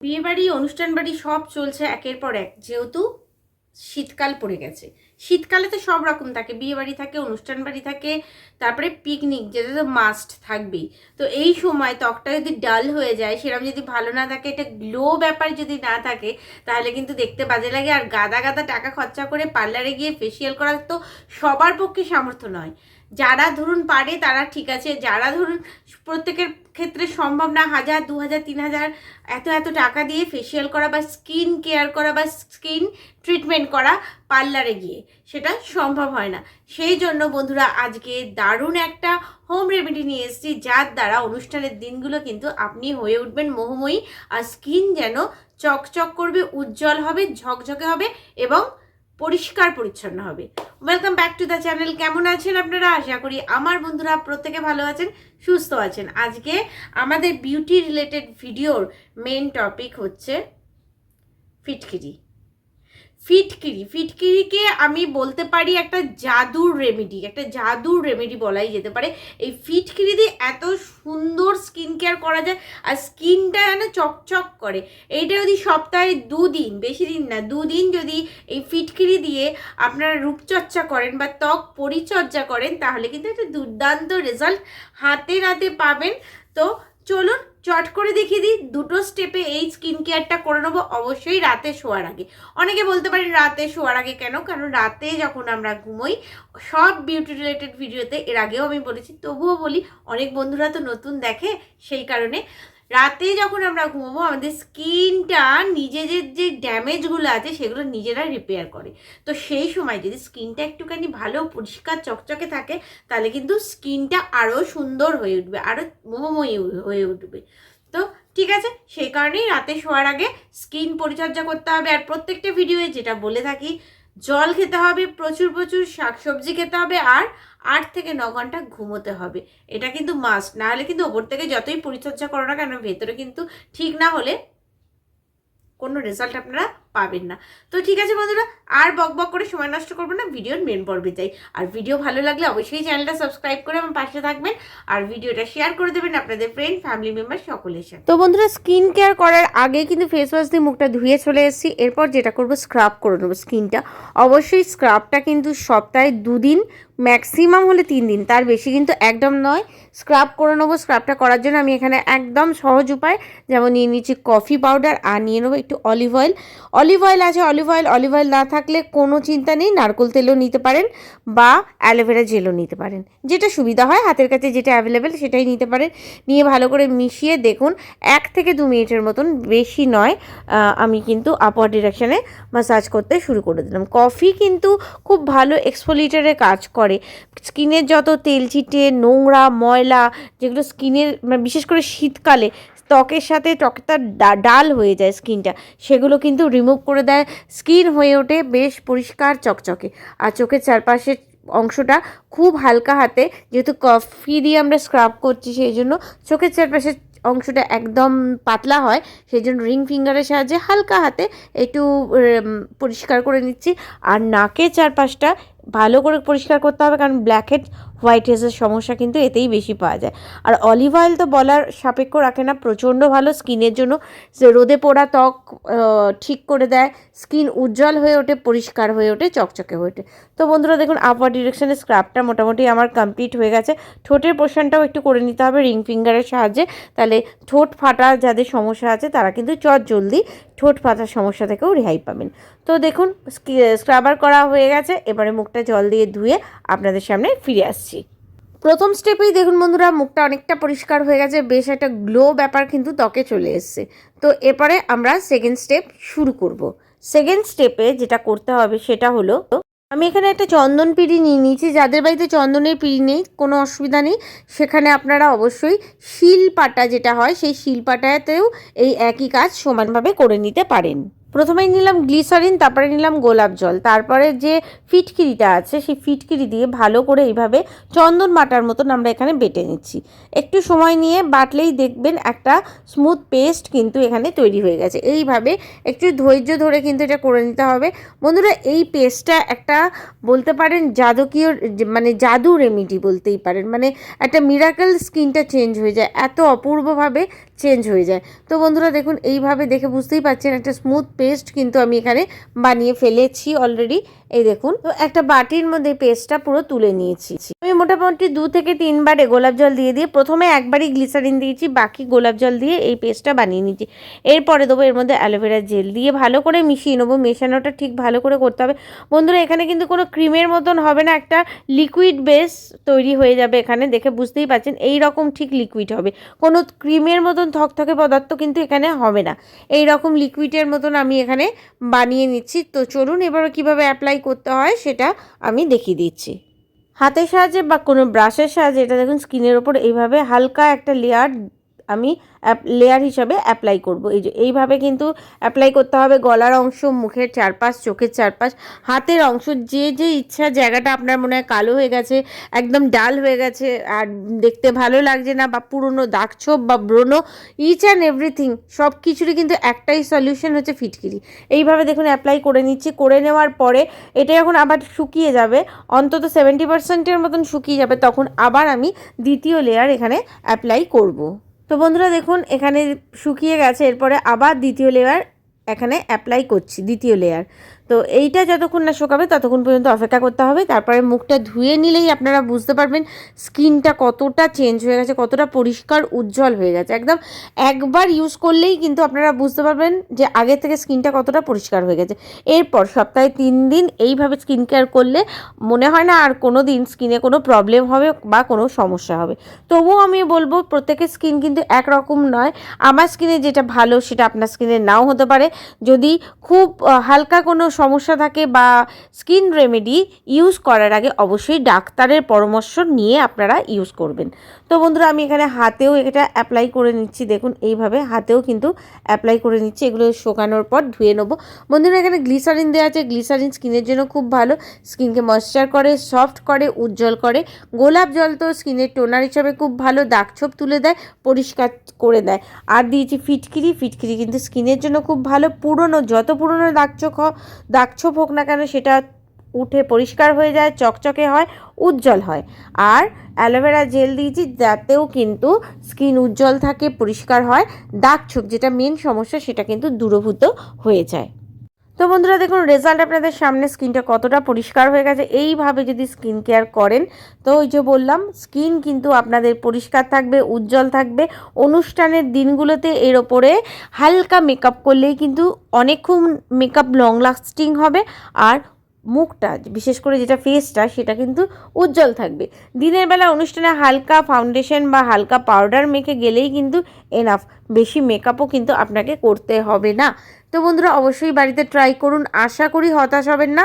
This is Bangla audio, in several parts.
বিয়েবাড়ি অনুষ্ঠান বাড়ি সব চলছে একের পর এক। যেহেতু শীতকাল পড়ে গেছে। শীতকালে তো সব রকম থাকে। বিয়ে বাড়ি থাকে অনুষ্ঠান বাড়ি থাকে, তারপরে পিকনিক যেটা তো মাস্ট থাকবেই। তো এই সময় ত্বকটা যদি ডাল হয়ে যায় সেরকম যদি ভালো না থাকে এটা গ্লো ব্যাপার যদি না থাকে, তাহলে কিন্তু দেখতে বাজে লাগে। আর গাদা গাদা টাকা খরচা করে পার্লারে গিয়ে ফেসিয়াল করা তো সবার পক্ষে সামর্থ্য নয়। যারা ধরুন পারে তারা ঠিক আছে, যারা ধরুন প্রত্যেকের ক্ষেত্রে সম্ভব না হাজার দু হাজার তিন হাজার এত এত টাকা দিয়ে ফেসিয়াল করা বা স্কিন কেয়ার করা বা স্কিন ট্রিটমেন্ট করা পার্লারে গিয়ে সেটা সম্ভব হয় না। সেই জন্য বন্ধুরা আজকে দারুণ একটা হোম রেমেডি নিয়ে এসেছি, যার দ্বারা অনুষ্ঠানের দিনগুলো কিন্তু আপনি হয়ে উঠবেন মোহময়ী আর স্কিন যেন চকচক করবে, উজ্জ্বল হবে, ঝকঝকে হবে এবং পরিষ্কার পরিচ্ছন্ন হবে। Welcome back to the channel কেমন আছেন আপনারা? আশা করি আমার বন্ধুরা প্রত্যেকে ভালো আছেন, সুস্থ আছেন। আজকে আমাদের বিউটি রিলেটেড ভিডিওর মেন টপিক হচ্ছে ফিটকিরি। ফিটকিরি। ফিটকিরিকে আমি বলতে পারি একটা জাদুর রেমেডি একটা জাদুর রেমেডি বলাই যেতে পারে। এই ফিটকিরি দিয়ে এত সুন্দর স্কিন কেয়ার করা যায় আর স্কিনটা যেন চকচক করে। এইটা যদি সপ্তাহে দুদিন, বেশি দিন না, দুদিন যদি এই ফিটকিরি দিয়ে আপনারা রূপচর্চা করেন বা ত্বক পরিচর্যা করেন, তাহলে কিন্তু একটা দুর্দান্ত রেজাল্ট হাতে নাতে পাবেন। তো চলুন চট করে দেখিয়ে দিই, দুটো স্টেপে এই স্কিন কেয়ারটা করে নেব। অবশ্যই রাতে শোয়ার আগে। অনেকে বলতে পারি রাতে শোয়ার আগে কেন? কারণ রাতে যখন আমরা ঘুমোই, সব বিউটি রিলেটেড ভিডিওতে এর আগেও আমি বলেছি, তবুও বলি, অনেক বন্ধুরা তো নতুন দেখে, সেই কারণে রাতে যখন আমরা ঘুমাবো, আমাদের স্কিনটা নিজেদের যে ড্যামেজগুলো আছে, সেগুলো নিজেরা রিপেয়ার করে। তো সেই সময় যদি স্কিনটা একটুখানি ভালো, পরিষ্কার, চকচকে থাকে, তাহলে কিন্তু স্কিনটা আরও সুন্দর হয়ে উঠবে আরও মোহময়ী হয়ে উঠবে। তো ঠিক আছে, সেই কারণেই রাতে শোয়ার আগে স্কিন পরিচর্যা করতে হবে। আর প্রত্যেকটা ভিডিওয়ে যেটা বলে থাকি জল খেতে হবে, প্রচুর প্রচুর শাকসবজি খেতে হবে আর আট থেকে ন ঘণ্টা ঘুমোতে হবে। এটা কিন্তু মাস্ট না হলে কিন্তু ওপর থেকে যতই পরিচর্যা করো না কেন, ভেতরে কিন্তু ঠিক না হলে কোনো রেজাল্ট আপনারা পাবেন না। তো ঠিক আছে বন্ধুরা, আর বক বক করে সময় নষ্ট করব না, ভিডিওর মেন পর্বে যাই। আর ভিডিও ভালো লাগলে অবশ্যই চ্যানেলটা সাবস্ক্রাইব করে আমার পাশে থাকবেন, আর ভিডিওটা শেয়ার করে দেবেন আপনাদের ফ্রেন্ড ফ্যামিলি মেম্বার সকলের সাথে। তো বন্ধুরা স্কিন কেয়ার করার আগে কিন্তু ফেস ওয়াশ দিয়ে মুখটা ধুয়ে চলে এসেছি। এরপর যেটা করব স্ক্রাব করে নেব স্কিনটা অবশ্যই স্ক্রাবটা কিন্তু সপ্তাহে দুদিন ম্যাক্সিমাম হলে তিন দিন। তার বেশি কিন্তু একদম নয়। স্ক্রাব করে নেব স্ক্রাবটা করার জন্য আমি এখানে একদম সহজ উপায়, যেমন নিয়ে নিচ্ছি কফি পাউডার আর নিয়ে নেব একটু অলিভ অয়েল অলিভ অয়েল আছে অলিভ অয়েল অলিভ অয়েল না থাকলে কোনো চিন্তা নেই, নারকোল তেলও নিতে পারেন বা অ্যালোভেরা জেলও নিতে পারেন। যেটা সুবিধা হয়, হাতের কাছে যেটা অ্যাভেলেবেল সেটাই নিতে পারেন। নিয়ে ভালো করে মিশিয়ে দেখুন, এক থেকে দু মিনিটের মতন, বেশি নয় আমি কিন্তু আপার ডিরেকশানে মাসাজ করতে শুরু করে দিলাম। কফি কিন্তু খুব ভালো এক্সফোলিটারে কাজ করে। স্কিনের যত তেল চিটে নোংরা, ময়লা, যেগুলো স্কিনের মানে বিশেষ করে শীতকালে ত্বকের সাথে ত্বকটা ডাল হয়ে যায় স্কিনটা। সেগুলো কিন্তু রিমুভ করে দেয়। স্কিন হয়ে ওঠে বেশ পরিষ্কার চকচকে। আর চোখের চারপাশের অংশটা খুব হালকা হাতে, যেহেতু কফি দিয়ে আমরা স্ক্রাব করছি, সেই জন্য চোখের চারপাশের অংশটা একদম পাতলা হয়, সেই জন্য রিং ফিঙ্গারের সাহায্যে হালকা হাতে একটু পরিষ্কার করে নিচ্ছি। আর নাকের চারপাশটা ভালো করে পরিষ্কার করতে হবে, কারণ ব্ল্যাকহেড হোয়াইট হেডসের সমস্যা কিন্তু এতেই বেশি পাওয়া যায়। আর অলিভ অয়েল তো বলার সাপেক্ষ রাখে না, প্রচণ্ড ভালো স্কিনের জন্য। রোদে পোড়া ত্বক ঠিক করে দেয়। স্কিন উজ্জ্বল হয়ে ওঠে, পরিষ্কার হয়ে ওঠে, চকচকে হয়ে ওঠে। তো বন্ধুরা, দেখুন আপার ডিরেকশনে স্ক্রাবটা মোটামুটি আমার কমপ্লিট হয়ে গেছে। ঠোঁটের পোর্শনটাও একটু করে নিতে হবে রিং ফিঙ্গারের সাহায্যে। তাহলে ঠোঁট ফাটা যাদের সমস্যা আছে, তারা কিন্তু চট জলদি ঠোঁট ফাটার সমস্যা থেকেও রেহাই পাবেন। তো দেখুন স্ক্রাবার করা হয়ে গেছে। এবারে মুখটা জল দিয়ে ধুয়ে আপনাদের সামনে ফিরে আসছি। প্রথম স্টেপেই দেখুন বন্ধুরা, মুখটা অনেকটা পরিষ্কার হয়ে গেছে, বেশ একটা গ্লো ব্যাপার কিন্তু ত্বকে চলে এসছে। তো এরপরে আমরা সেকেন্ড স্টেপ শুরু করব। সেকেন্ড স্টেপে যেটা করতে হবে সেটা হলো, আমি এখানে একটা চন্দন পিড়ি নিয়ে নিয়েছি, যাদের বাড়িতে চন্দনের পিড়ি নেই, কোনো অসুবিধা নেই। সেখানে আপনারা অবশ্যই শিল পাটা যেটা হয়, সেই শিল পাটাতেও এই একই কাজ সমানভাবে করে নিতে পারেন। প্রথমেই নিলাম গ্লিসারিন, তারপরে নিলাম গোলাপ জল। তারপরে যে ফিটকিরিটা আছে, সেই ফিটকিরি দিয়ে ভালো করে এইভাবে চন্দন বাটার মতন আমরা এখানে বেটে নিচ্ছি। একটু সময় নিয়ে বাটলেই দেখবেন একটা স্মুথ পেস্ট কিন্তু এখানে তৈরি হয়ে গেছে। এইভাবে একটু ধৈর্য ধরে কিন্তু এটা করে নিতে হবে। বন্ধুরা, এই পেস্টটা একটা বলতে পারেন জাদকীয় মানে জাদু রেমিডি বলতেই পারেন। মানে একটা মিরাকেল স্কিনটা চেঞ্জ হয়ে যায়, এত অপূর্বভাবে চেঞ্জ হয়ে যায়। তো বন্ধুরা, দেখুন, এইভাবে দেখে বুঝতেই পারছেন, একটা স্মুথ পেস্ট কিন্তু আমি এখানে বানিয়ে ফেলেছি অলরেডি এই দেখুন। তো একটা বাটির মধ্যে পেস্টটা পুরো তুলে নিয়েছি। আমি মোটামুটি দু থেকে তিনবারে গোলাপ জল দিয়ে দিয়ে প্রথমে একবারই গ্লিসারিন দিয়েছি, বাকি গোলাপ জল দিয়ে এই পেস্টটা বানিয়ে নিয়েছি। এরপরে দেবো এর মধ্যে অ্যালোভেরা জেল দিয়ে ভালো করে মিশিয়ে নেব, মেশানোটা ঠিক ভালো করে করতে হবে। বন্ধুরা, এখানে কিন্তু কোনো ক্রিমের মতন হবে না, একটা লিকুইড বেস তৈরি হয়ে যাবে এখানে, দেখে বুঝতেই পারছেন, এই রকম ঠিক লিকুইড হবে। কোনো ক্রিমের মতন থকথকে পদার্থ কিন্তু এখানে হবে না। এই রকম লিকুইডের মতন আমি এখানে বানিয়ে নিচ্ছি। তো চলুন এবার কীভাবে অ্যাপ্লাই করতে হয় সেটা আমি দেখিয়ে দিচ্ছি। হাতের সাহায্যে বা কোনো ব্রাশের সাহায্যে, এটা দেখুন স্কিনের ওপর এইভাবে হালকা একটা লেয়ার আমি লেয়ার হিসাবে অ্যাপ্লাই করব এই যে, এইভাবে কিন্তু অ্যাপ্লাই করতে হবে গলার অংশ, মুখের চারপাশ, চোখের চারপাশ, হাতের অংশ, যে যে ইচ্ছা জায়গাটা আপনার মনে হয় কালো হয়ে গেছে, একদম ডাল হয়ে গেছে, আর দেখতে ভালো লাগছে না, বা পুরনো দাগছোপ বা ব্রণ ইচ অ্যান্ড এভরিথিং সব কিছুরই কিন্তু একটাই সলিউশন হচ্ছে ফিটকিরি এইভাবে দেখুন অ্যাপ্লাই করে নিচ্ছি, করে নেওয়ার পরে এটা যখন আবার শুকিয়ে যাবে, অন্তত সেভেন্টি পার্সেন্টের মতন শুকিয়ে যাবে, তখন আবার আমি দ্বিতীয় লেয়ার এখানে অ্যাপ্লাই করব। তো বন্ধুরা দেখুন, এখানে শুকিয়ে গেছে, এরপরে আবার দ্বিতীয় লেয়ার এখানে অ্যাপ্লাই করছি, দ্বিতীয় লেয়ার তো এইটা যতক্ষণ না শুকাবে ততক্ষণ পর্যন্ত অপেক্ষা করতে হবে। তারপরে মুখটা ধুয়ে নিলেই আপনারা বুঝতে পারবেন স্কিনটা কতটা চেঞ্জ হয়ে গেছে, কতটা পরিষ্কার উজ্জ্বল হয়ে গেছে। একদম একবার ইউজ করলেই কিন্তু আপনারা বুঝতে পারবেন যে আগে থেকে স্কিনটা কতটা পরিষ্কার হয়ে গেছে। এরপর সপ্তাহে তিন দিন এইভাবে স্কিন কেয়ার করলে মনে হয় না আর কোনো দিন স্কিনে কোনো প্রবলেম হবে বা কোনো সমস্যা হবে। তবুও আমি বলব প্রত্যেকের স্কিন কিন্তু একরকম নয়। আমার স্কিনে যেটা ভালো সেটা আপনার স্কিনে নাও হতে পারে। যদি খুব হালকা কোনো সমস্যা থাকে বা স্কিন রেমেডি ইউজ করার আগে অবশ্যই ডাক্তারের পরামর্শ নিয়ে আপনারা ইউজ করবেন। তো বন্ধুরা, আমি এখানে হাতেও এটা অ্যাপ্লাই করে নিচ্ছি। দেখুন, এইভাবে হাতেও কিন্তু অ্যাপ্লাই করে নিচ্ছি। এগুলো শোকানোর পর ধুয়ে নেব। বন্ধুরা, এখানে গ্লিসারিন দেওয়া আছে। গ্লিসারিন স্কিনের জন্য খুব ভালো। স্কিনকে ময়েশ্চার করে সফট করে, উজ্জ্বল করে। গোলাপ জল তো স্কিনের টোনার হিসাবে খুব ভালো। দাগছোপ তুলে দেয়, পরিষ্কার করে দেয়। আর দিয়েছি ফিটকিরি। ফিটকিরি কিন্তু স্কিনের জন্য খুব ভালো। পুরনো, যত পুরনো দাগছোপ দাগছোপ হোক না কেন সেটা উঠে পরিষ্কার হয়ে যায়, চকচকে হয়, উজ্জ্বল হয়। আর অ্যালোভেরা জেল দিয়েছি, যাতেও কিন্তু স্কিন উজ্জ্বল থাকে, পরিষ্কার হয়। দাগ ছোপ যেটা মেন সমস্যা, সেটা কিন্তু দূরভূত হয়ে যায়। তো বন্ধুরা, দেখুন রেজাল্ট আপনাদের সামনে স্কিনটা কতটা পরিষ্কার হয়ে গেছে, এইভাবে যদি স্কিন কেয়ার করেন, তো ওই যে বললাম স্কিন কিন্তু আপনাদের পরিষ্কার থাকবে, উজ্জ্বল থাকবে। অনুষ্ঠানের দিনগুলোতে এর ওপরে হালকা মেকআপ করলেই কিন্তু অনেকক্ষণ মেকআপ লং লাস্টিং হবে আর মুখটা, বিশেষ করে যেটা ফেসটা সেটা কিন্তু উজ্জ্বল থাকবে। দিনের বেলা অনুষ্ঠানে হালকা ফাউন্ডেশন বা হালকা পাউডার মেখে গেলেই কিন্তু এনাফ বেশি মেকআপও কিন্তু আপনাকে করতে হবে না। তো বন্ধুরা, অবশ্যই বাড়িতে ট্রাই করুন। আশা করি হতাশ হবেন না।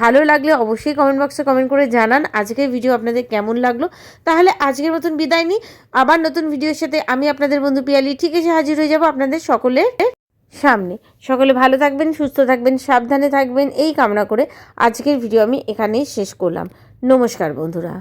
ভালো লাগলে অবশ্যই কমেন্ট বক্সে কমেন্ট করে জানান। আজকের ভিডিও আপনাদের কেমন লাগল? তাহলে আজকের মতন বিদায় নিই। আবার নতুন ভিডিওর সাথে আমি আপনাদের বন্ধু পিয়ালি ঠিক এসে হাজির হয়ে যাব আপনাদের সকলের সামনে। সকলে ভালো থাকবেন, সুস্থ থাকবেন, সাবধানে থাকবেন, এই কামনা করে আজকের ভিডিও আমি এখানেই শেষ করলাম। নমস্কার বন্ধুরা।